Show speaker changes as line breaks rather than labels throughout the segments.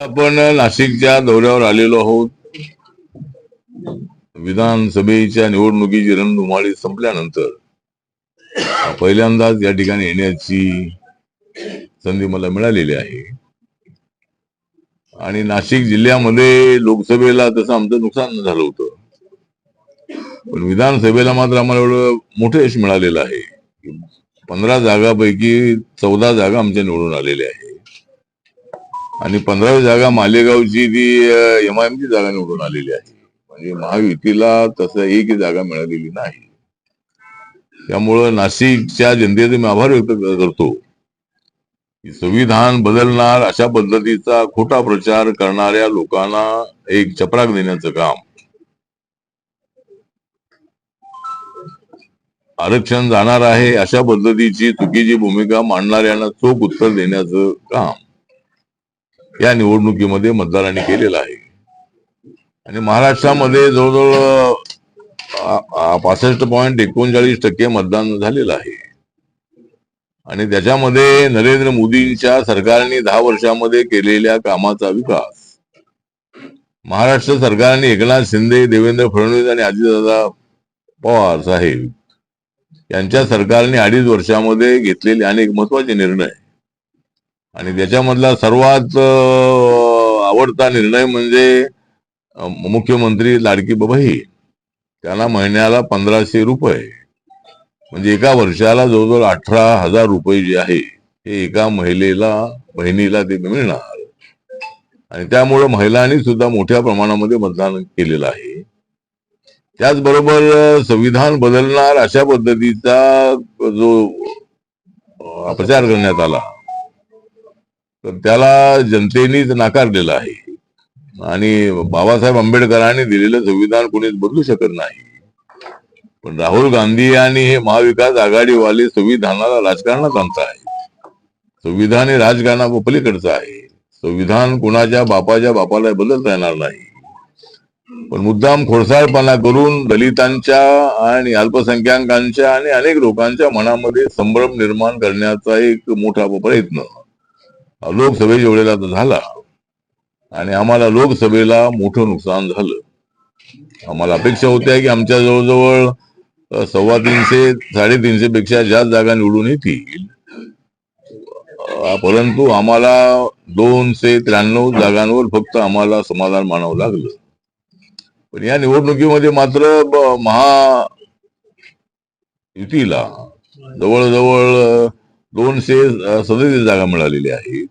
आपण नाशिकच्या दौऱ्यावर आलेलो आहोत. विधानसभेच्या निवडणुकीची रणधुमाळी संपल्यानंतर पहिल्यांदाच या ठिकाणी येण्याची संधी मला मिळालेली आहे. आणि नाशिक जिल्ह्यामध्ये लोकसभेला तसं आमचं नुकसान झालं होतं. पण विधानसभेला मात्र आम्हाला एवढं मोठं यश मिळालेलं आहे. पंधरा जागापैकी चौदा जागा आमच्या निवडून आलेल्या आहे आणि पंधरावी जागा मालेगावची ती एम आय ची जागा निवडून आलेली आहे. म्हणजे महायुतीला तसं एकही जागा मिळालेली नाही. त्यामुळं नाशिकच्या जनतेचे मी आभार व्यक्त करतो. की संविधान बदलणार अशा पद्धतीचा खोटा प्रचार करणाऱ्या लोकांना एक चपराक देण्याचं काम. आरक्षण जाणार आहे अशा पद्धतीची चुकीची भूमिका मांडणाऱ्यांना चोख उत्तर देण्याचं काम. या निवडणुकीमध्ये मतदारांनी केलेलं आहे. आणि महाराष्ट्रामध्ये जवळजवळ पासष्ट पॉईंट एकोणचाळीस टक्के मतदान झालेलं आहे. आणि त्याच्यामध्ये नरेंद्र मोदींच्या सरकारने दहा वर्षामध्ये केलेल्या कामाचा विकास. महाराष्ट्र सरकारने एकनाथ शिंदे देवेंद्र फडणवीस आणि अजितदादा पवार साहेब यांच्या सरकारने अडीच वर्षामध्ये घेतलेले अनेक महत्त्वाचे निर्णय. आणि त्याच्यामधला सर्वात आवडता निर्णय म्हणजे मुख्यमंत्री लाडकी बबाई त्यांना महिन्याला पंधराशे रुपये. म्हणजे एका वर्षाला जवळजवळ अठरा हजार रुपये जे आहे हे एका महिलेला बहिणीला ते मिळणार. आणि त्यामुळे महिलांनी सुद्धा मोठ्या प्रमाणामध्ये मतदान केलेलं आहे. त्याचबरोबर संविधान बदलणार अशा पद्धतीचा जो प्रचार करण्यात आला तर त्याला जनतेनेच नाकारलेला आहे. आणि बाबासाहेब आंबेडकरांनी दिलेलं संविधान कोणीच बदलू शकत नाही. पण राहुल गांधी आणि हे महाविकास आघाडीवाले संविधानाला राजकारणात आणत आहे संविधान हे राजकारणा पलीकडचं आहे. संविधान कुणाच्या बापाच्या बापाला बदलता येणार नाही. पण मुद्दाम खोडसाळपणा करून दलितांच्या आणि अल्पसंख्याकांच्या आणि अनेक लोकांच्या मनामध्ये संभ्रम निर्माण करण्याचा एक मोठा प्रयत्न लोकसभेच्या वेळेला तर झाला. आणि आम्हाला लोकसभेला मोठं नुकसान झालं. आम्हाला अपेक्षा होत्या की आमच्या जवळजवळ सव्वा तीनशे साडेतीनशे पेक्षा जास्त जागा निवडून येतील. परंतु आम्हाला दोनशे त्र्याण्णव जागांवर फक्त आम्हाला समाधान मानावं लागलं. पण या निवडणुकीमध्ये मात्र महा युतीला जवळजवळ दोनशे सदतीस जागा मिळालेल्या आहेत.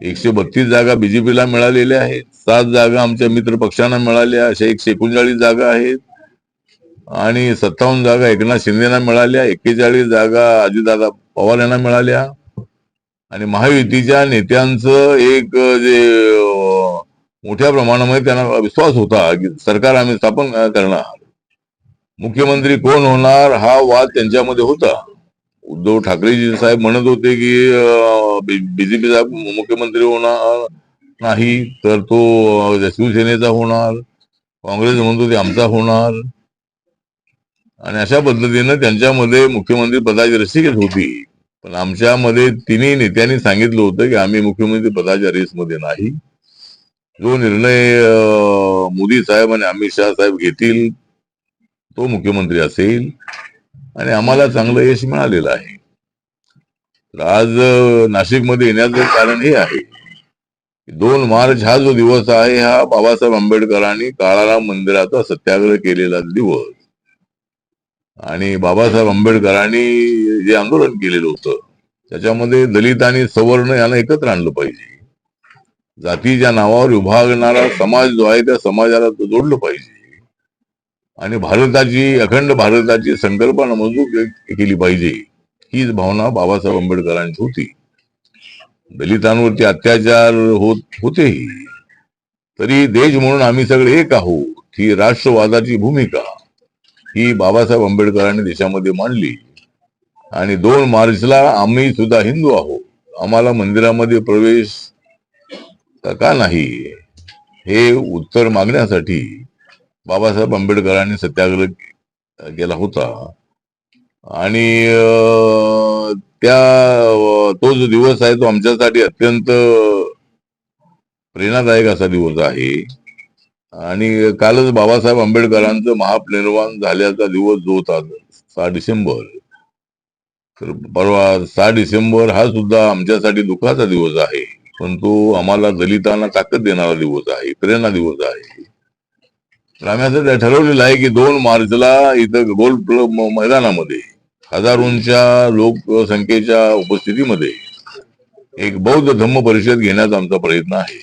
एकशे बत्तीस जागा बीजेपीला मिळालेल्या आहेत. सात जागा आमच्या मित्र पक्षांना मिळाल्या अशा एकशे एकोणचाळीस जागा आहेत. आणि सत्तावन्न जागा एकनाथ शिंदेना मिळाल्या एक्केचाळीस जागा अजितदादा पवार यांना मिळाल्या. आणि महायुतीच्या नेत्यांचं एक जे मोठ्या प्रमाणामध्ये त्यांना विश्वास होता की सरकार आम्ही स्थापन करणार. मुख्यमंत्री कोण होणार हा वाद त्यांच्यामध्ये होता. उद्धव ठाकरेजी साहेब म्हणत होते की बीजेपीचा मुख्यमंत्री होणार नाही तर तो शिवसेनेचा होणार काँग्रेस म्हणतो ते आमचा होणार. आणि अशा पद्धतीनं त्यांच्यामध्ये मुख्यमंत्री पदाची रसिकच होती. पण आमच्यामध्ये तिन्ही नेत्यांनी सांगितलं होतं की आम्ही मुख्यमंत्री पदाच्या रेसमध्ये नाही. जो निर्णय मोदी साहेब आणि अमित शाह साहेब घेतील तो मुख्यमंत्री असेल. आणि आम्हाला चांगलं यश मिळालेलं आहे. तर आज नाशिकमध्ये येण्याचं कारण हे आहे. दोन मार्च हा जो दिवस आहे हा बाबासाहेब आंबेडकरांनी काळाराम मंदिराचा सत्याग्रह केलेला दिवस. आणि बाबासाहेब आंबेडकरांनी जे आंदोलन केलेलं होतं त्याच्यामध्ये दलित आणि सवर्ण यांना एकत्र आणलं पाहिजे. जातीच्या नावावर विभागणारा समाज जो आहे त्या समाजाला तो जोडलं पाहिजे. आणि भारताची अखंड भारताची संकल्पना मजबूत केली पाहिजे हीच भावना बाबासाहेब आंबेडकरांची होती. दलितांवरती अत्याचार होत होतेही. तरी देश म्हणून आम्ही सगळे एक आहोत ही राष्ट्रवादाची भूमिका ही बाबासाहेब आंबेडकरांनी देशामध्ये मांडली. आणि दोन मार्चला आम्ही सुद्धा हिंदू आहोत. आम्हाला मंदिरामध्ये प्रवेश का नाही हे उत्तर मागण्यासाठी बाबासाहेब आंबेडकरांनी सत्याग्रह केला होता. आणि त्या तो जो दिवस आहे तो आमच्यासाठी अत्यंत प्रेरणादायक असा दिवस आहे. आणि कालच बाबासाहेब आंबेडकरांचं महापरिनिर्वाण झाल्याचा दिवस जो होता सहा डिसेंबर. तर परवा सहा डिसेंबर हा सुद्धा आमच्यासाठी दुःखाचा दिवस आहे. पण तो आम्हाला दलितांना ताकद देणारा दिवस आहे प्रेरणा दिवस आहे. तर आम्ही असं ठरवलेलं आहे की दोन मार्चला इथं गोल क्लब मैदानामध्ये हजारोंच्या लोकसंख्येच्या उपस्थितीमध्ये एक बौद्ध धम्म परिषद घेण्याचा आमचा प्रयत्न आहे.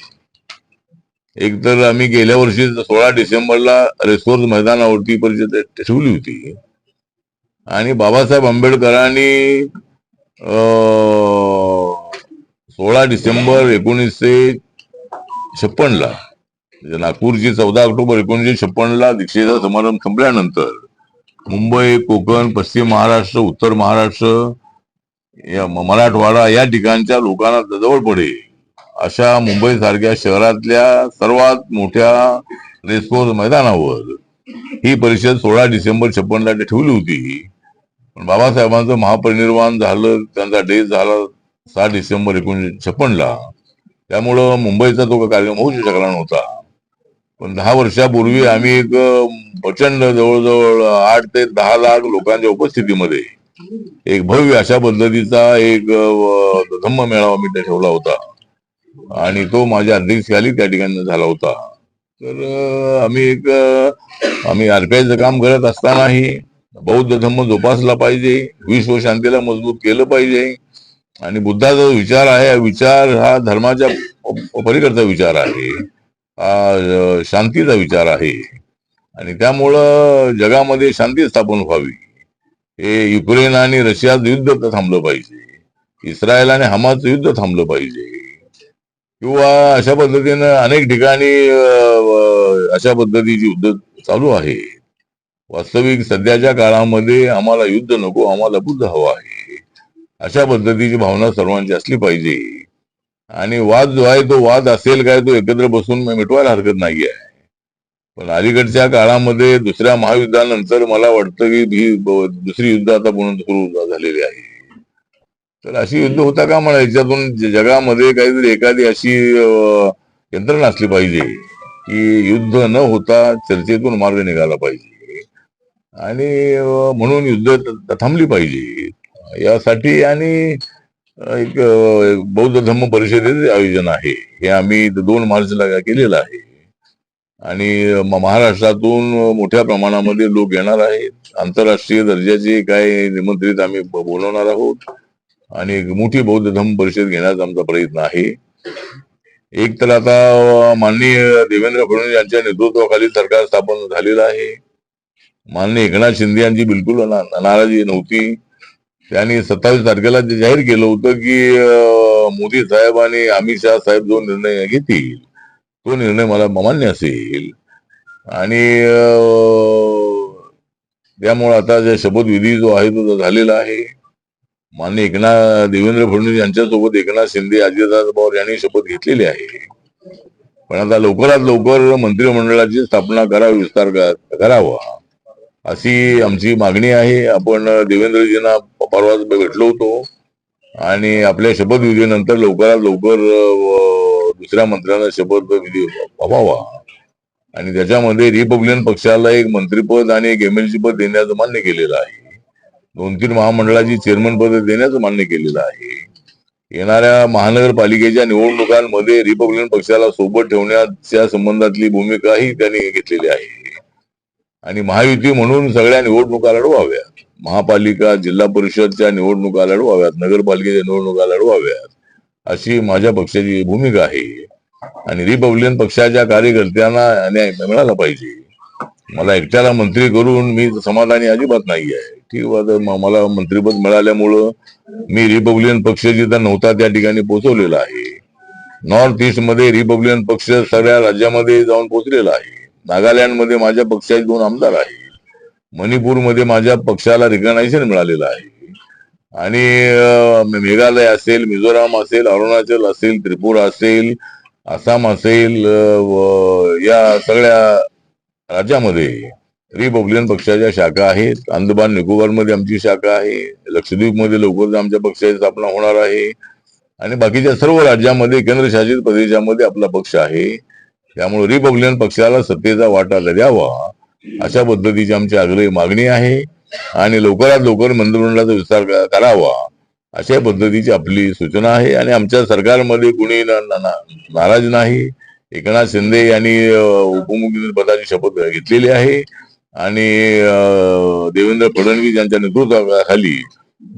एक तर आम्ही गेल्या वर्षी सोळा डिसेंबरला रेसोर्स मैदानावरती परिषद ठेवली होती. आणि बाबासाहेब आंबेडकरांनी सोळा डिसेंबर एकोणीसशे छप्पनला म्हणजे नागपूरची चौदा ऑक्टोबर एकोणीसशे छप्पनला दीक्षेचा समारंभ संपल्यानंतर मुंबई कोकण पश्चिम महाराष्ट्र उत्तर महाराष्ट्र या मराठवाडा या ठिकाणच्या लोकांना जवळ पडे अशा मुंबई सारख्या शहरातल्या सर्वात मोठ्या रेसकोर्स मैदानावर ही परिषद सोळा डिसेंबर छप्पनला ठेवली होती. पण बाबासाहेबांचं महापरिनिर्वाण झालं त्यांचा डेथ झाला सहा डिसेंबर एकोणीसशे छप्पनला. त्यामुळं मुंबईचा तो कार्यक्रम होऊ शकला नव्हता. पण दहा वर्षापूर्वी आम्ही एक प्रचंड जवळजवळ आठ ते दहा लाख लोकांच्या उपस्थितीमध्ये एक भव्य अशा पद्धतीचा एक धम्म मेळावा मी त्या ठेवला होता. आणि तो माझ्या अध्यक्षाली त्या ठिकाणी झाला होता. तर आम्ही एक आम्ही आरपीआयचं काम करत असतानाही बौद्ध धम्म जोपासला पाहिजे विश्व शांतीला मजबूत केलं पाहिजे. आणि बुद्धाचा जो विचार आहे हा विचार हा धर्माच्या प- पलीकडचा विचार आहे. शांतीचा विचार आहे. आणि त्यामुळं जगामध्ये शांती स्थापन व्हावी. हे युक्रेन आणि रशियाचं युद्ध थांबलं पाहिजे. इस्रायल आणि हमाचं युद्ध थांबलं पाहिजे. किंवा अशा पद्धतीनं अनेक ठिकाणी अशा पद्धतीची युद्ध चालू आहे. वास्तविक सध्याच्या काळामध्ये आम्हाला युद्ध नको आम्हाला बुद्ध हवा आहे. अशा पद्धतीची भावना सर्वांची असली पाहिजे. आणि वाद जो आहे तो वाद असेल काय तो एकत्र बसून मिटवायला हरकत नाही आहे पण अलीकडच्या काळामध्ये दुसऱ्या महायुद्धानंतर मला वाटतं की ही दुसरी युद्ध आता पुन्हा सुरू झालेली आहे. तर अशी युद्ध होता का म्हणा याच्यातून जगामध्ये काहीतरी एखादी अशी यंत्रणा असली पाहिजे की युद्ध न होता चर्चेतून मार्ग निघाला पाहिजे. आणि म्हणून युद्ध थांबली पाहिजे. यासाठी आणि एक बौद्ध धम्म परिषदेचे आयोजन आहे. हे आम्ही दोन मार्चला केलेलं आहे. आणि महाराष्ट्रातून मोठ्या प्रमाणामध्ये लोक येणार आहेत. आंतरराष्ट्रीय दर्जाचे काय निमंत्रित आम्ही बोलवणार आहोत. आणि एक मोठी बौद्ध धम्म परिषद घेण्याचा आमचा प्रयत्न आहे. एक तर आता माननीय देवेंद्र फडणवीस यांच्या नेतृत्वाखाली सरकार स्थापन झालेलं आहे. माननीय एकनाथ शिंदे यांची बिलकुल ना- नाराजी नव्हती. त्यांनी सत्तावीस तारखेला जे जाहीर केलं होतं की मोदी साहेब आणि अमित शहा साहेब जो निर्णय घेतील तो निर्णय मला मान्य असेल. आणि त्यामुळे आता जे शपथविधी जो आहे तो झालेला आहे मान्य एकनाथ देवेंद्र फडणवीस यांच्यासोबत एकनाथ शिंदे अजितदादा पवार यांनी शपथ घेतलेली आहे. पण आता लवकरात लवकर मंत्रिमंडळाची स्थापना करावी विस्तार करावा. अशी आमची मागणी आहे. आपण देवेंद्रजींना परवाच भेटलो होतो. आणि आपल्या शपथविधीनंतर लवकरात लवकर दुसऱ्या मंत्र्यांना शपथविधी व्हावा. आणि त्याच्यामध्ये रिपब्लिकन पक्षाला एक मंत्रीपद आणि एक एमएलसी पद देण्याचं मान्य केलेलं आहे. दोन तीन महामंडळाची चेअरमन पद देण्याचं मान्य केलेलं आहे. येणाऱ्या महानगरपालिकेच्या निवडणुकांमध्ये रिपब्लिकन पक्षाला सोबत ठेवण्याच्या संबंधातली भूमिकाही त्यांनी घेतलेली आहे. आणि महायुती म्हणून सगळ्या निवडणुका लढवाव्यात. महापालिका जिल्हा परिषदच्या निवडणुका लढवाव्यात नगरपालिकेच्या निवडणुका लढवाव्यात. अशी माझ्या पक्षाची भूमिका आहे. आणि रिपब्लिकन पक्षाच्या कार्यकर्त्यांना न्याय मिळाला पाहिजे. मला एकट्याला मंत्री करून मी समाधानी अजिबात नाही आहे ठीक आहे मला मंत्रीपद मिळाल्यामुळं मी रिपब्लिकन पक्ष जिथं नव्हता त्या ठिकाणी पोहोचवलेला आहे. नॉर्थ ईस्टमध्ये रिपब्लिकन पक्ष सगळ्या राज्यामध्ये जाऊन पोहोचलेला आहे. नागालँडमध्ये माझ्या पक्षाचे दोन आमदार आहेत. मणिपूरमध्ये माझ्या पक्षाला रिकग्नायझेशन मिळालेलं आहे. आणि मेघालय असेल मिझोराम असेल अरुणाचल असेल त्रिपुरा असेल आसाम असेल या सगळ्या राज्यामध्ये रिपब्लिकन पक्षाच्या शाखा आहेत. अंदमान निकोबारमध्ये आमची शाखा आहे. लक्षद्वीपमध्ये लवकरच आमच्या पक्षाची स्थापना होणार आहे. आणि बाकीच्या सर्व राज्यामध्ये केंद्रशासित प्रदेशामध्ये आपला पक्ष आहे. त्यामुळे रिपब्लिकन पक्षाला सत्तेचा वाटा द्यावा अशा पद्धतीची आमची आग्रही मागणी आहे. आणि लवकरात लवकर मंत्रिमंडळाचा विस्तार करावा अशा पद्धतीची आपली सूचना आहे. आणि आमच्या सरकारमध्ये कुणी ना- नाराज नाही. एकनाथ शिंदे यांनी उपमुख्यमंत्री पदाची शपथ घेतलेली आहे. आणि देवेंद्र फडणवीस यांच्या नेतृत्वाखाली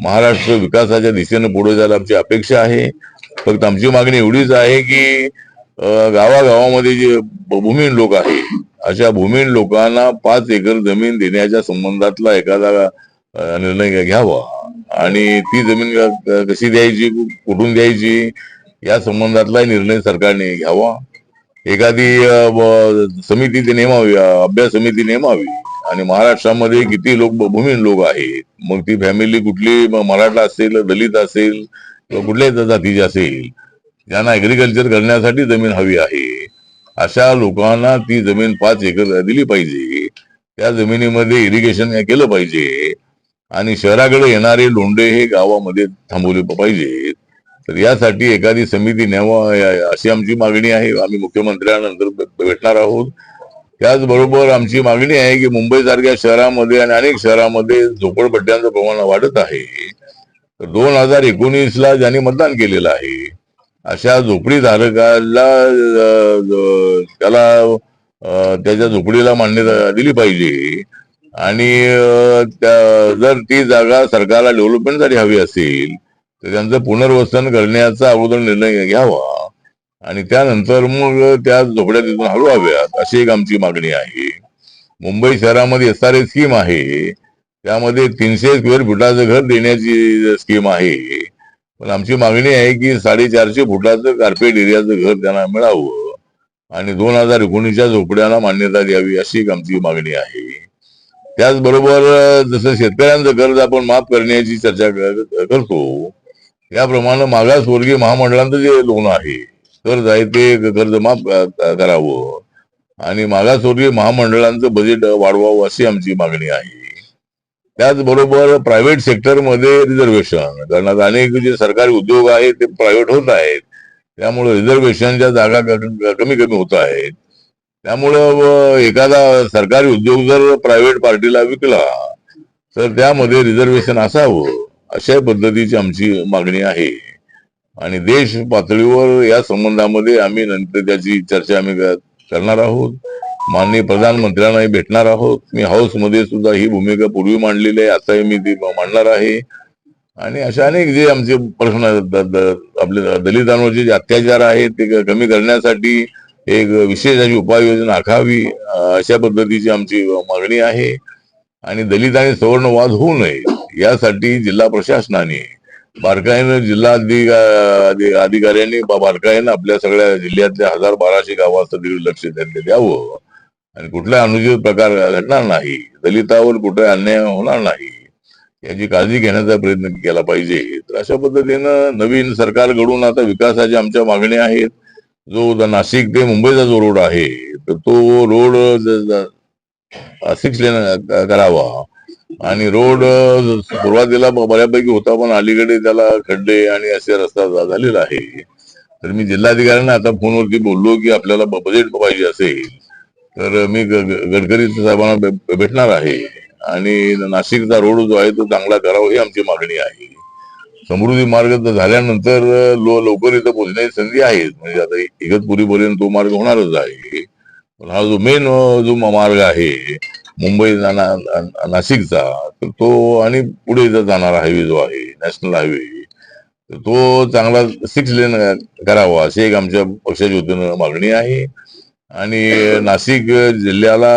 महाराष्ट्र विकासाच्या दिशेनं पुढे जायला आमची अपेक्षा आहे. फक्त आमची मागणी एवढीच आहे की गावागावामध्ये जे भूमिहीन लोक आहेत अशा भूमिहीन लोकांना पाच एकर जमीन देण्याच्या संबंधातला एखादा निर्णय घ्यावा. आणि ती जमीन कशी द्यायची कुठून द्यायची या संबंधातला निर्णय सरकारने घ्यावा. एखादी समिती ती नेमावी अभ्यास समिती नेमावी. आणि महाराष्ट्रामध्ये किती लोक भूमिहीन लोक आहेत. मग ती फॅमिली कुठली मराठा असेल दलित असेल किंवा कुठल्याही जातीची असेल ज्यांना ऍग्रिकल्चर करण्यासाठी जमीन हवी आहे अशा लोकांना ती जमीन पाच एकर दिली पाहिजे. त्या जमिनीमध्ये इरिगेशन केलं पाहिजे. आणि शहराकडे येणारे लोंढे हे गावामध्ये थांबवले पाहिजेत तर यासाठी एखादी समिती न्यावा अशी आमची मागणी आहे. आम्ही मुख्यमंत्र्यांनंतर भेटणार आहोत. त्याचबरोबर आमची मागणी आहे की मुंबई सारख्या शहरामध्ये आणि अनेक शहरामध्ये झोपडपट्ट्यांचं प्रमाण वाढत आहे. तर दोन हजार एकोणीस ला ज्यांनी मतदान केलेलं आहे अशा झोपडीधारकाला धारकाला त्याला त्याच्या झोपडीला मान्यता दिली पाहिजे. आणि जर ती जागा सरकारला डेव्हलपमेंटसाठी हवी असेल तर त्यांचं पुनर्वसन करण्याचा अगोदर निर्णय घ्यावा. आणि त्यानंतर मग त्या झोपड्या तिथून हलवाव्यात अशी एक आमची मागणी आहे. मुंबई शहरामध्ये एस आर ए स्कीम आहे. त्यामध्ये तीनशे स्क्वेअर फुटाचं घर देण्याची स्कीम आहे. पण आमची मागणी आहे की साडेचारशे फुटाचं कार्पेट एरियाचं घर त्यांना मिळावं आणि दोन हजार एकोणीसच्या झोपड्याला मान्यता द्यावी अशी एक आमची मागणी आहे. त्याचबरोबर जसं शेतकऱ्यांचं कर्ज आपण माफ करण्याची चर्चा करतो त्याप्रमाणे मागासवर्गीय महामंडळांचं जे लोन आहे कर्ज आहे ते कर्ज माफ करावं आणि मागासवर्गीय महामंडळांचं बजेट वाढवावं अशी आमची मागणी आहे. त्याचबरोबर प्रायव्हेट सेक्टरमध्ये रिझर्वेशन कारण आता अनेक जे सरकारी उद्योग आहेत ते प्रायव्हेट होत आहेत. त्यामुळे रिझर्वेशनच्या जागा कमी कमी होत आहेत. त्यामुळं एखादा सरकारी उद्योग जर प्रायव्हेट पार्टीला विकला तर त्यामध्ये रिझर्वेशन असावं अशा पद्धतीची आमची मागणी आहे. आणि देश पातळीवर या संबंधामध्ये आम्ही नंतर त्याची चर्चा आम्ही करणार आहोत. माननीय प्रधानमंत्र्यांनाही भेटणार आहोत. मी हाऊसमध्ये सुद्धा ही भूमिका पूर्वी मांडलेली आहे. आताही मी ती मांडणार आहे. आणि अशा अनेक जे आमचे प्रश्न आपले दलितांवरचे जे अत्याचार आहेत ते कमी करण्यासाठी एक विशेष अशी उपाययोजना आखावी अशा पद्धतीची आमची मागणी आहे. आणि दलित आणि सवर्णवाद होऊ नये यासाठी जिल्हा प्रशासनाने बारकाईनं जिल्हा अधिकाऱ्यांनी बारकाईनं आपल्या सगळ्या जिल्ह्यातल्या हजार बाराशे गावात लक्ष त्यांनी द्यावं. आणि कुठला अनुचित प्रकार घडणार नाही. दलितावर कुठे अन्याय होणार नाही. याची काळजी घेण्याचा प्रयत्न केला पाहिजे. तर अशा पद्धतीनं नवीन सरकारकडून आता विकासाच्या आमच्या मागण्या आहेत. जो नाशिक ते मुंबईचा जो रोड आहे तर तो रोड सिक्स लेन करावा. आणि रोड सुरुवातीला बऱ्यापैकी होता पण अलीकडे त्याला खड्डे आणि असे रस्ता झालेला आहे. तर मी जिल्हाधिकाऱ्यांना आता फोनवरती बोललो की आपल्याला बजेट पाहिजे असेल तर मी गडकरी साहेबांना भेटणार आहे. आणि नाशिकचा रोड जो आहे तो चांगला करावा ही आमची मागणी आहे. समृद्धी मार्ग झाल्यानंतर लो लवकर इथं पोहोचण्याची संधी आहे म्हणजे आता इगतपुरीपर्यंत तो मार्ग होणारच आहे. पण हा जो मेन जो मार्ग आहे मुंबई नाशिकचा तर तो आणि पुढे इथं जाणारा हायवे जो आहे नॅशनल हायवे तो चांगला सिक्स लेन करावा अशी एक आमच्या पक्षाच्या वतीनं मागणी आहे. आणि नाशिक जिल्ह्याला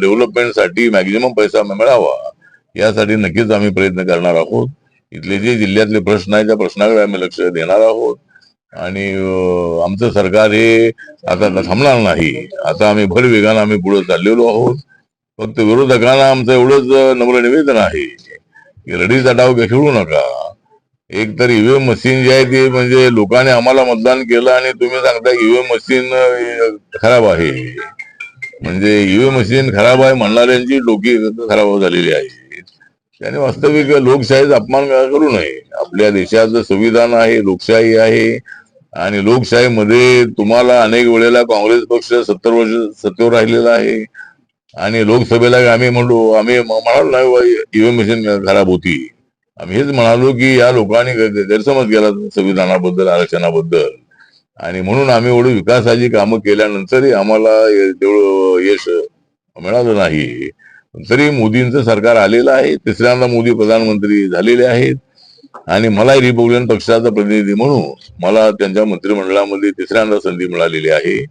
डेव्हलपमेंटसाठी मॅक्झिमम पैसा मिळावा यासाठी नक्कीच आम्ही प्रयत्न करणार आहोत. इथले जे जिल्ह्यातले प्रश्न आहेत त्या प्रश्नाकडे आम्ही लक्ष देणार आहोत. आणि आमचं सरकार हे आता थांबणार नाही. आता आम्ही भर वेगानं आम्ही पुढे चाललेलो आहोत. फक्त विरोधकांना आमचं एवढंच नम्र निवेदन आहे की रडीचा डाव खेळू नका. एक तर ईव्हीएम मशीन जे आहे ते म्हणजे लोकांनी आम्हाला मतदान केलं आणि तुम्ही सांगता ईव्हीएम मशीन खराब आहे. म्हणजे ईव्हीएम मशीन खराब आहे म्हणणाऱ्यांची डोकी खराब झालेली आहे. त्याने वास्तविक लोकशाहीचा अपमान करू नये? आपल्या देशाचं संविधान आहे लोकशाही आहे. आणि लोकशाहीमध्ये तुम्हाला अनेक वेळेला काँग्रेस पक्ष सत्तर वर्ष सत्तेवर राहिलेला आहे. आणि लोकसभेला आम्ही म्हणलो आम्ही म्हणालो नाही ईव्हीएम मशीन खराब होती. आम्ही हेच म्हणालो की या लोकांनी गैरसमज केला संविधानाबद्दल आरक्षणाबद्दल. आणि म्हणून आम्ही एवढी विकासाची कामं केल्यानंतरही आम्हाला तेवढं यश मिळालं नाही. तरी मोदींचं सरकार आलेलं आहे तिसऱ्यांदा मोदी प्रधानमंत्री झालेले आहेत. आणि मलाही रिपब्लिकन पक्षाचा प्रतिनिधी म्हणून मला त्यांच्या मंत्रिमंडळामध्ये तिसऱ्यांदा संधी मिळालेली आहे.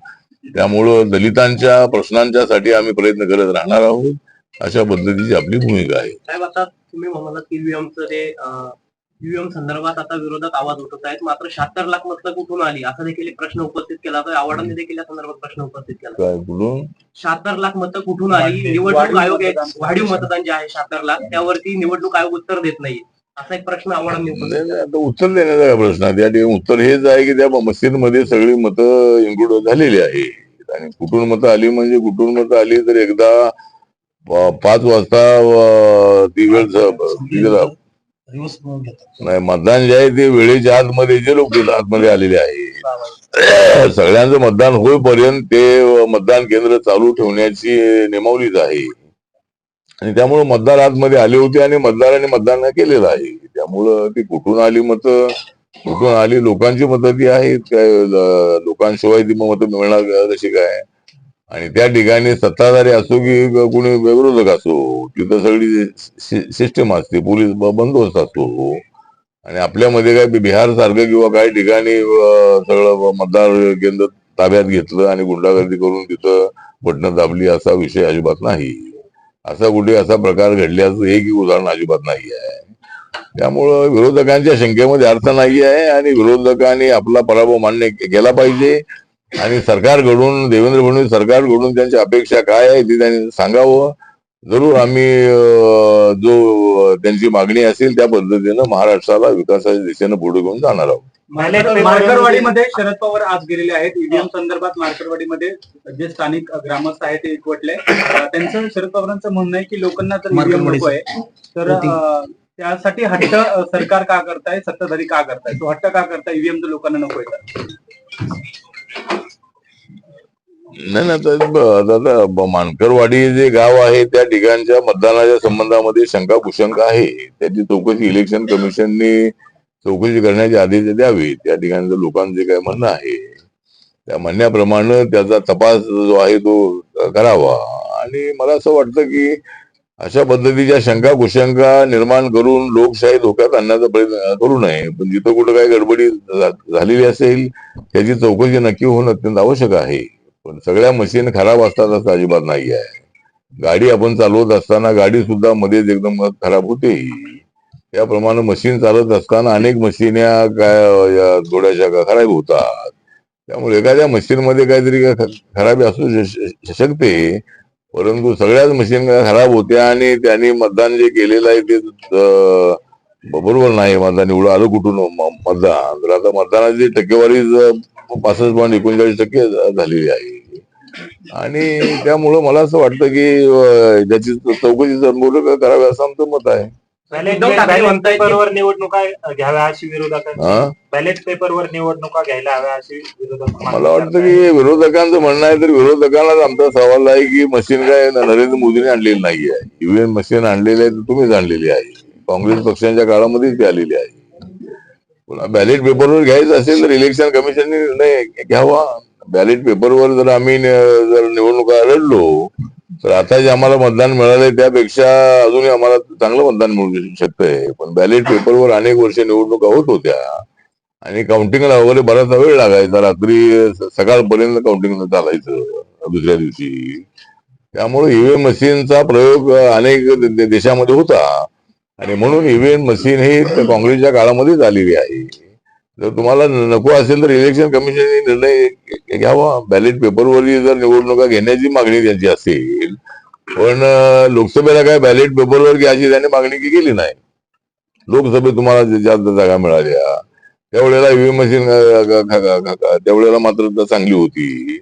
त्यामुळं दलितांच्या प्रश्नांच्या साठी आम्ही प्रयत्न करत राहणार आहोत. अशा पद्धतीची आपली भूमिका आहे.
साहेब आता तुम्ही म्हणालात की ईव्हीएमचं ते ईव्हीएम संदर्भात आता विरोधक आवाज उठवत आहेत. मात्र शहात्तर लाख मतं कुठून आली? असा देखील एक प्रश्न उपस्थित केला होता. आव्हाडांनी देखील या संदर्भात प्रश्न उपस्थित केला.
काय
शहात्तर लाख मतं कुठून आली. निवडणूक आयोग एक-. वाढीव मतदान जे आहे शहात्तर लाख त्यावरती निवडणूक आयोग उत्तर देत नाही. असा एक प्रश्न आव्हाडांनी उपस्थित
नाही, नाही, आता उत्तर देण्याचा काय प्रश्न आहे? त्या ठिकाणी उत्तर हेच आहे की त्या मस्जिदमध्ये सगळी मतं इन्क्लूड झालेली आहेत. आणि कुठून मतं आली म्हणजे कुठून मतं आली? तर एकदा पाच वाजता अं, ती वेळ झ- ती जरा- नाही मतदान जे आहे ते वेळेच्या आतमध्ये जे लोक आतमध्ये आलेले आहे. सगळ्यांचं मतदान होईपर्यंत ते मतदान केंद्र चालू ठेवण्याची नेमावलीच आहे. आणि त्यामुळे मतदार आतमध्ये आले होते आणि मतदारांनी मतदान केलेलं आहे. त्यामुळं ती कुठून आली मतं? कुठून आली? लोकांची मतं ती आहेत काय? लोकांशिवाय ती मतं मिळणार कशी काय? आणि त्या ठिकाणी सत्ताधारी असो की कुणी विरोधक असो तिथं सगळी सिस्टम असते पोलीस बंदोबस्त असतो. आणि आपल्यामध्ये काय बिहार सारखं किंवा काही ठिकाणी सगळं मतदार केंद्र ताब्यात घेतलं आणि गुंडागर्दी करून तिथं बटणं दाबली असा विषय अजिबात नाही. असा कुठे असा प्रकार घडल्याचं एकही उदाहरण अजिबात नाही आहे. त्यामुळं विरोधकांच्या शंकेमध्ये अर्थ नाही आहे आणि विरोधकांनी आपला पराभव मान्य केला पाहिजे. आणि सरकारकडून देवेंद्र फडणवीस सरकारकडून त्यांच्या अपेक्षा काय आहे ती त्यांनी सांगावं. जरूर आम्ही जो त्यांची मागणी असेल त्या पद्धतीनं महाराष्ट्राला विकासाच्या दिशेनं पुढे घेऊन जाणार आहोत.
मार्कर- मार्करवाडीमध्ये शरद पवार आज गेलेले आहेत. ईव्हीएम संदर्भात मार्करवाडीमध्ये जे स्थानिक ग्रामस्थ आहेत ते एकवटले. त्यांचं शरद पवारांचं म्हणणं आहे की लोकांना तर ईव्हीएम नको आहे तर त्यासाठी हट्ट सरकार का करताय? सत्ताधारी का करताय? तो हट्ट का करताय? ईव्हीएम तर लोकांना नको आहे
नाही ना तर मानकरवाडी जे गाव आहे त्या ठिकाणच्या मतदानाच्या संबंधामध्ये शंका कुशंका आहे. त्याची चौकशी इलेक्शन कमिशननी चौकशी करण्याचे आदेश द्यावे. त्या ठिकाणच्या लोकांचं जे काय म्हणणं आहे? त्या म्हणण्याप्रमाणे त्याचा तपास जो आहे तो करावा. आणि मला असं वाटतं की अशा पद्धतीच्या शंका कुशंका निर्माण करून लोकशाही धोक्यात आणण्याचा प्रयत्न करू नये. पण जिथं कुठं काही गडबडी झालेली असेल त्याची चौकशी नक्की होणं अत्यंत आवश्यक आहे. पण सगळ्या मशीन खराब असतात असं अजिबात नाही आहे गाडी आपण चालवत असताना गाडी सुद्धा मध्येच एकदम खराब होते. त्याप्रमाणे मशीन चालत असताना अनेक मशीन या काय थोड्याशा का खराब होतात. त्यामुळे एखाद्या मशीन मध्ये काहीतरी खराबी असू शकते परंतु सगळ्याच मशीन खराब होत्या आणि त्यांनी मतदान जे केलेलं आहे ते बरोबर नाही मतदान. एवढं आलं कुठून? मतदान. तर आता मतदानाची टक्केवारी पासष्ट पॉईंट एकोणचाळीस टक्के झालेली आहे. आणि त्यामुळं मला असं वाटतं की अं, ज्याची चौकशी करावी असं आमचं मत आहे.
उद्धव ठाकरे म्हणतायत की-
पेपरवर निवडणुका घ्याव्या अशी विरोधकांची
हा?
बॅलेट पेपरवर निवडणुका घ्यायला हव्या अशी विरोधक
मला वाटतं की विरोधकांचं म्हणणं आहे तर विरोधकांनाच आमचा सवाल आहे की मशीन काय नरेंद्र मोदीने आणलेली नाही आहे ईव्हीएम मशीन आणलेली आहे तर तुम्हीच आणलेली आहे. काँग्रेस पक्षांच्या काळामध्येच ती आलेली आहे. पुन्हा बॅलेट पेपरवर घ्यायचं असेल तर इलेक्शन कमिशनने निर्णय घ्यावा. बॅलेट पेपरवर जर आम्ही न- जर निवडणुका लढलो तर आता जे आम्हाला मतदान मिळालंय त्यापेक्षा अजूनही आम्हाला चांगलं मतदान मिळू शकतंय पण बॅलेट पेपरवर अनेक वर्ष निवडणुका होत होत्या. आणि काउंटिंगला वगैरे बराचसा वेळ लागायचा. रात्री सकाळपर्यंत काउंटिंग चालायचं दुसऱ्या दिवशी. त्यामुळे ईव्हीएम मशीनचा प्रयोग अनेक देशामध्ये होता. आणि म्हणून ईव्हीएम मशीन ही काँग्रेसच्या काळामध्येच आलेली आहे. जर तुम्हाला नको असेल तर इलेक्शन कमिशनने निर्णय घ्यावा. बॅलेट पेपरवरही जर निवडणुका घेण्याची मागणी त्यांची असेल पण लोकसभेला काय बॅलेट पेपरवर घ्यायची त्याने मागणी केली नाही? लोकसभेत तुम्हाला जास्त जागा मिळाल्या त्यावेळेला ईव्हीएम मशीन त्यावेळेला मात्र चांगली होती.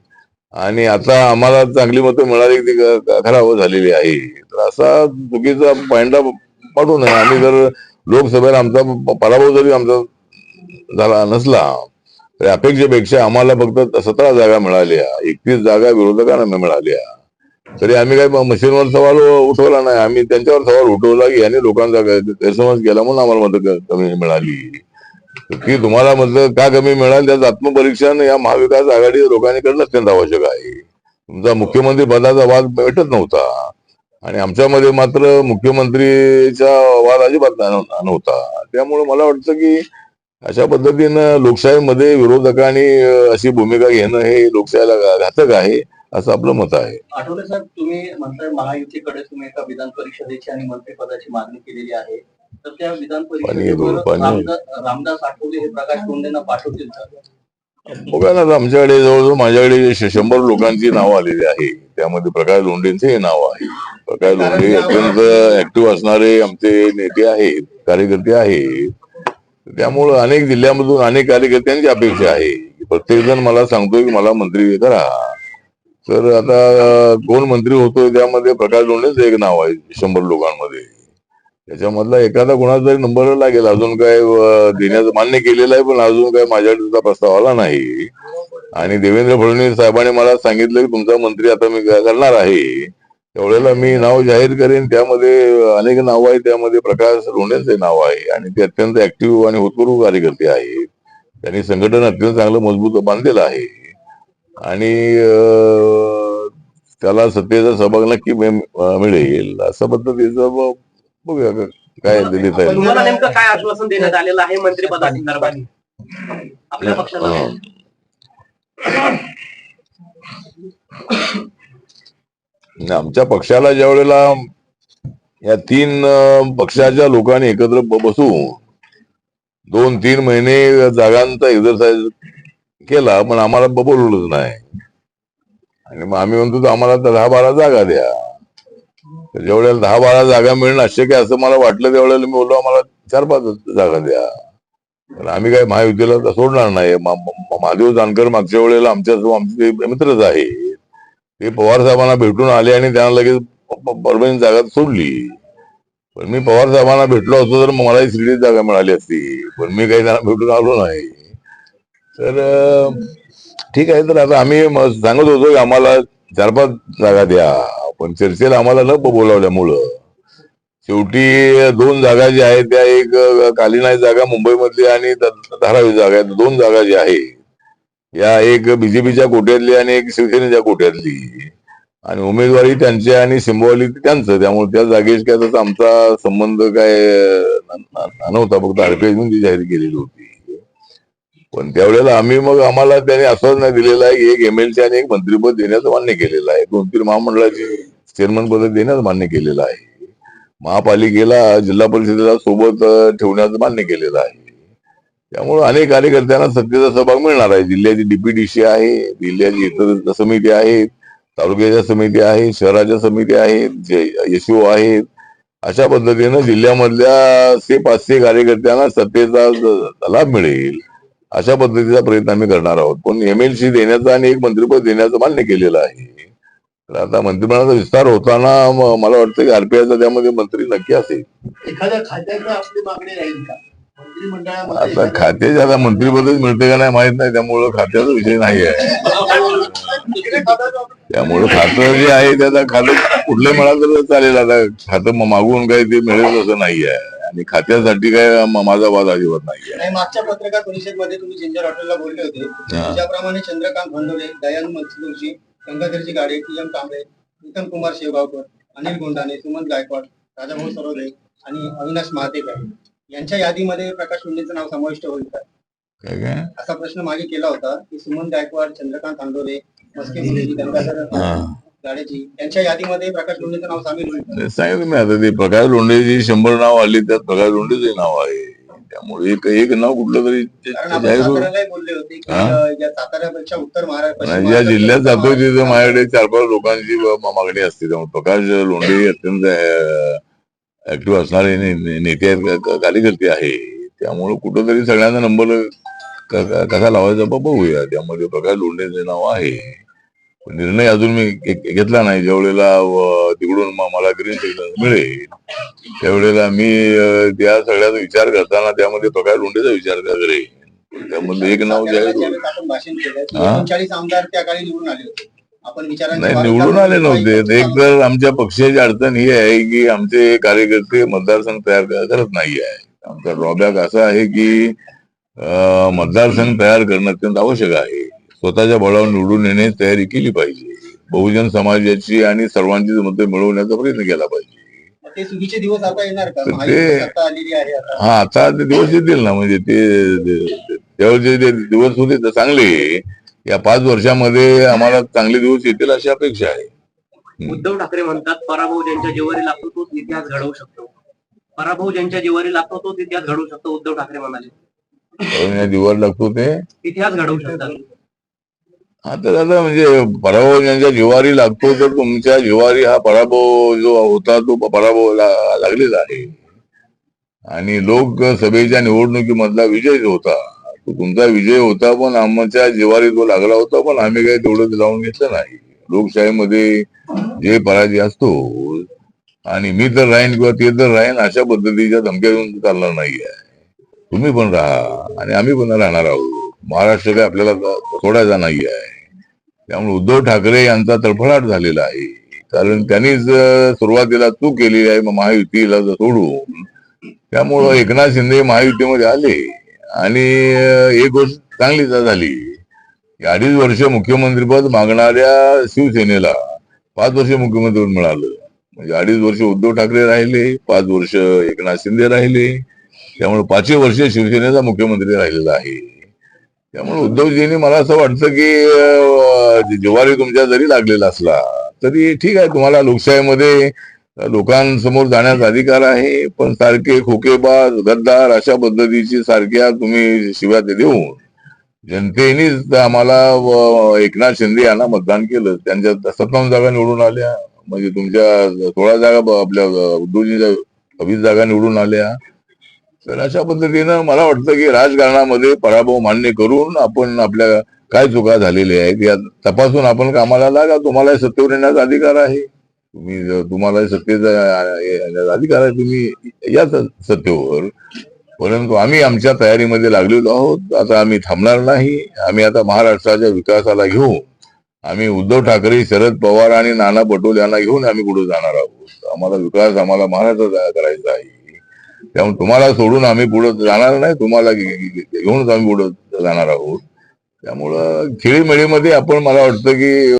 आणि आता आम्हाला चांगली मतं मिळाली ती खराब झालेली आहे. तर असा चुकीचा पायंडा पाठवू नये. आम्ही जर लोकसभेला आमचा पराभव जरी आमचा झाला नसला तरी अपेक्षेपेक्षा आम्हाला फक्त सतरा जागा मिळाल्या एकतीस जागा विरोधकांना मिळाल्या. तरी आम्ही काही मशीनवर सवाल उठवला नाही आम्ही त्यांच्यावर सवाल उठवला की यांनी लोकांचा गैरसमज केला म्हणून आम्हाला मतं कमी मिळाली. की तुम्हाला म्हटलं का कमी मिळाली? त्याचं आत्मपरीक्षण या महाविकास आघाडी लोकांनी करणं अत्यंत आवश्यक आहे. तुमचा मुख्यमंत्री पदाचा वाद भेटत नव्हता. आणि आमच्यामध्ये मात्र मुख्यमंत्रीचा वाद अजिबात नव्हता. त्यामुळे मला वाटतं की अशा पद्धतीनं लोकशाहीमध्ये विरोधकांनी अशी भूमिका घेणं हे लोकशाहीला घातक आहे असं आपलं मत आहे.
आठवले साहेब तुम्ही म्हणताय महायुतीकडे तुम्ही एका विधान परिषदेची आणि मंत्रिपदाची मागणी केलेली आहे. तर त्या विधान परिषदेवर. रामदास आठवले हे प्रकाश कोंडेंना पाठवतील का?
बघा ना आमच्याकडे जवळजवळ माझ्याकडे शंभर लोकांची नावं आलेली आहे. त्यामध्ये प्रकाश लोंढेंचे हे नाव आहे. प्रकाश लोंढे अत्यंत ऍक्टिव्ह असणारे आमचे नेते आहेत कार्यकर्ते आहेत. त्यामुळं अनेक जिल्ह्यामधून अनेक कार्यकर्त्यांची अपेक्षा आहे. प्रत्येक जण मला सांगतोय की मला मंत्री करा. तर आता कोण मंत्री होतोय त्यामध्ये प्रकाश लोंढेच एक नाव आहे शंभर लोकांमध्ये. त्याच्यामधला एखादा कोणाचा तरी नंबर लागेल. अजून काय देण्याचं मान्य केलेलं आहे पण अजून काय माझ्याकडे प्रस्ताव आला नाही. आणि देवेंद्र फडणवीस साहेबांनी मला सांगितलं की तुमचा मंत्री आता मी करणार आहे. त्यावेळेला मी नाव जाहीर करेन. त्यामध्ये अनेक नाव आहेत. त्यामध्ये प्रकाश लोंढेंचे नाव आहे. आणि ते अत्यंत ऍक्टिव्ह आणि होतकरू कार्यकर्ते आहेत. त्यांनी संघटन अत्यंत चांगलं मजबूत बांधलेलं आहे. आणि त्याला सत्तेचा सहभाग नक्की मिळेल. अशा पद्धतीचं बघूया का- काय
देण्यात आलेलं आहे मंत्रिपदासंदर्भात आपल्या पक्षाला
अं, आणि आमच्या पक्षाला ज्या वेळेला या तीन पक्षाच्या लोकांनी एकत्र बसून दोन तीन महिने जागांचा एक्झरसाइज केला पण आम्हाला ब- बोलवलंच नाही. आणि मग आम्ही म्हणतो आम्हाला दहा बारा जागा द्या. तर ज्या वेळेला दहा बारा जागा मिळणं अशक्य असं मला वाटलं त्यावेळेला मी बोललो आम्हाला चार पाच जागा द्या. तर आम्ही काय महायुतीला तर सोडणार नाही. महादेव जानकर मागच्या वेळेला आमच्या आमचे ते मित्रच आहे. ते पवार साहेबांना भेटून आले आणि त्यांना लगेच परभणी जागा सोडली. पण मी पवार साहेबांना भेटलो असतो तर मलाही शिर्डीत जागा मिळाली असती. पण मी काही त्यांना भेटून आलो नाही. तर ठीक आहे. तर आता आम्ही सांगत होतो की आम्हाला चार पाच जागा द्या. पण चर्चेला आम्हाला न बोलावल्यामुळं शेवटी दोन जागा ज्या आहेत त्या एक अं, कालिनाई जागा मुंबईमधली आणि धारावी जागा. आहेत दोन जागा ज्या आहेत या एक बीजेपीच्या कोट्यातली आणि एक शिवसेनेच्या कोट्यातली. आणि उमेदवारी त्यांची आणि सिंबॉलिक त्यांचं. त्यामुळे त्या जागेश काय तसा आमचा संबंध काय नव्हता. फक्त आरपीआय जाहीर केलेली होती. पण त्यावेळेला आम्ही मग आम्हाला त्याने आश्वासन दिलेलं आहे. एक एक एमएलसी आणि एक मंत्रीपद देण्याचं मान्य केलेलं आहे. दोन तीन महामंडळाची चेअरमन पद देण्याचं मान्य केलेलं आहे. महापालिकेला जिल्हा परिषदेला सोबत ठेवण्याचं मान्य केलेलं आहे. त्यामुळे अनेक कार्यकर्त्यांना सत्तेचा सहभाग मिळणार आहे. जिल्ह्याची डीपीडीसी आहे जिल्ह्याची इतर समिती आहेत तालुक्याच्या समिती आहेत शहराच्या समिती आहेत एसओ आहेत. अशा पद्धतीनं जिल्ह्यामधल्या से पाचशे कार्यकर्त्यांना सत्तेचा लाभ मिळेल. अशा पद्धतीचा प्रयत्न आम्ही करणार आहोत. पण एमएलसी देण्याचा आणि एक मंत्रिपद देण्याचं मान्य केलेलं आहे. तर आता मंत्रिमंडळाचा विस्तार होताना मला वाटतं की आरपीआयचा त्यामध्ये मंत्री नक्की असेल.
एखाद्या खात्याकडे आपली मागणी राहील का?
आता
एखाद्या-
खात्याचे आता मंत्रिपदच मिळते का नाही माहीत नाही त्यामुळं खात्याचा विषय नाही आहे. त्यामुळे खातं जे आहे त्याचा खातं कुठलं मिळालं तर चालेल आता खातं मागून काही ते मिळेल असं नाही आहे. आणि खात्यासाठी काय माझा वाद अजिबात नाही आहे.
नाही, मागच्या पत्रकार परिषदेमध्ये तुम्ही जिंजर हॉटेलला बोलले होते. ज्याप्रमाणे चंद्रकांत भंडोरे दयानंद जोशी गंगाधरची गाडे पी एम कांबळे उत्तम कुमार शेवगावकर अनिल गोंडाने सुमंत गायकवाड राजाभाऊ सरोदे आणि अविनाश महातेकर यांच्या यादीमध्ये प्रकाश मुंडेचं नाव समाविष्ट होईल का
काय काय
असा प्रश्न मागे केला होता की सुमन गायकवाड चंद्रकांत आंदोरे मस्के मुंडेजी, गंगाधर
हा.
गाडेजी यांच्या यादीमध्ये प्रकाश मुंडेचं नाव सामील होईल का?
ते सांगितलं मी आता ते प्रकाश लोंढेची शंभर नाव आली त्यात प्रकाश लोंढेचे नाव आहे त्यामुळे एक एक नाव कुठलं तरी ते-
कारण
ते
आपण
जाहीर होईल.
साताऱ्यालाही बोलले होते की
हा?
अं, या साताऱ्यापेक्षा उत्तर महाराष्ट्र पश्चिम
आणि ज्या
महाराष्ट्रात
जिल्ह्यात जातोय तिथे माझ्याकडे चार पाच लोकांची ब- मागणी असते त्यामुळे प्रकाश लोंढे हे अत्यंत ऍक्टिव्ह असणारे नेते कार्यकर्ते आहे. त्यामुळे कुठंतरी सगळ्यांना नंबर कसा लावायचा बघूया. त्यामध्ये प्रकाश लोंढेचे नाव आहे. निर्णय अजून मी घेतला नाही. ज्या वेळेला तिकडून मला ग्रीन सिग्नल मिळेल त्यावेळेला मी त्या सगळ्याचा विचार करताना त्यामध्ये प्रकाश लोंढेचा विचार करेन. त्यामध्ये एक नाव जाहीर होईल. नाही निवडून आले नव्हते. एक तर आमच्या पक्षाची अडचण ही आहे की आमचे कार्यकर्ते मतदारसंघ तयार करत नाही आहे आमचा ड्रॉबॅक असा आहे की मतदारसंघ तयार करणं अत्यंत आवश्यक आहे. स्वतःच्या बळावर निवडून येण्याची तयारी केली पाहिजे. बहुजन समाजाची आणि सर्वांची मतं मिळवण्याचा प्रयत्न केला पाहिजे.
ते दिवस आता येणार का?
तर हा आता ते दिवस येतील ना म्हणजे ते त्यावेळेचे दिवस होते ते चांगले. या पाच वर्षामध्ये आम्हाला चांगले दिवस येतील अशी अपेक्षा आहे.
उद्धव ठाकरे म्हणतात पराभव ज्यांच्या जिवारी लागतो तोच इतिहास घडवू शकतो. पराभव ज्यांच्या जिवारी लागतो तोच इतिहास घडवू शकतो उद्धव ठाकरे म्हणाले.
दिवार लागतो ते?
इतिहास घडवू शकतात.
हा तर आता म्हणजे पराभव ज्यांच्या जिवारी लागतो तर तुमच्या जिवारी हा पराभव जो होता तो पराभव लागलेला आहे. आणि लोकसभेच्या निवडणुकीमधला विजय जो होता तुमचा विजय होता पण आमच्या जिवारी तो लागला होता पण आम्ही काही तेवढं लावून घेतलं नाही. लोकशाहीमध्ये जे पराजय असतो आणि मी तर राहीन किंवा ते तर राहीन अशा पद्धतीच्या धमक्या देऊन चालणार नाही आहे तुम्ही पण राहा आणि आम्ही पण राहणार आहोत. महाराष्ट्र काही आपल्याला सोडायचा नाही आहे त्यामुळे उद्धव ठाकरे यांचा तडफडाट झालेला आहे. कारण त्यांनीच सुरुवातीला चूक केलेली आहे महायुतीला सोडून त्यामुळं एकनाथ शिंदे महायुतीमध्ये आले. आणि एक गोष्ट चांगली झाली. अडीच वर्ष मुख्यमंत्रीपद मागणाऱ्या शिवसेनेला पाच वर्ष मुख्यमंत्रीपद मिळालं. म्हणजे अडीच वर्ष उद्धव ठाकरे राहिले पाच वर्ष एकनाथ शिंदे राहिले. त्यामुळे पाचही वर्ष शिवसेनेचा मुख्यमंत्री राहिलेला आहे. त्यामुळे उद्धवजींनी मला असं वाटतं की जुवारी तुमच्या जरी लागलेला असला तरी ठीक आहे तुम्हाला लोकशाहीमध्ये लोकांसमोर जाण्याचा अधिकार आहे पण सारखे खोकेबाज गद्दार अशा पद्धतीची सारख्या तुम्ही शिव्या ते देऊन जनतेनेच आम्हाला एकनाथ शिंदे यांना मतदान केलं. त्यांच्या सत्तावन्न जागा निवडून आल्या. म्हणजे तुमच्या सोळा जागा आपल्या उद्धवजींच्या वीस जागा निवडून आल्या. तर अशा पद्धतीनं मला वाटतं की राजकारणामध्ये पराभव मान्य करून आपण आपल्या काय चुका झालेल्या आहेत या तपासून आपण कामाला लागा. तुम्हाला सत्तेवर येण्याचा अधिकार आहे. तुम्ही तुम्हाला सत्तेचा अधिकार आहे तुम्ही या सत्तेवर. परंतु आम्ही आमच्या तयारीमध्ये लागलेलो आहोत. आता आम्ही थांबणार नाही. आम्ही आता महाराष्ट्राच्या विकासाला घेऊन आम्ही उद्धव ठाकरे शरद पवार आणि नाना पटोले यांना घेऊन आम्ही पुढे जाणार आहोत. आम्हाला विकास आम्हाला महाराष्ट्राचा करायचा आहे. त्यामुळे तुम्हाला सोडून आम्ही पुढे जाणार नाही. तुम्हाला घेऊनच आम्ही पुढे जाणार आहोत. त्यामुळं खेळीमेळीमध्ये आपण मला वाटतं की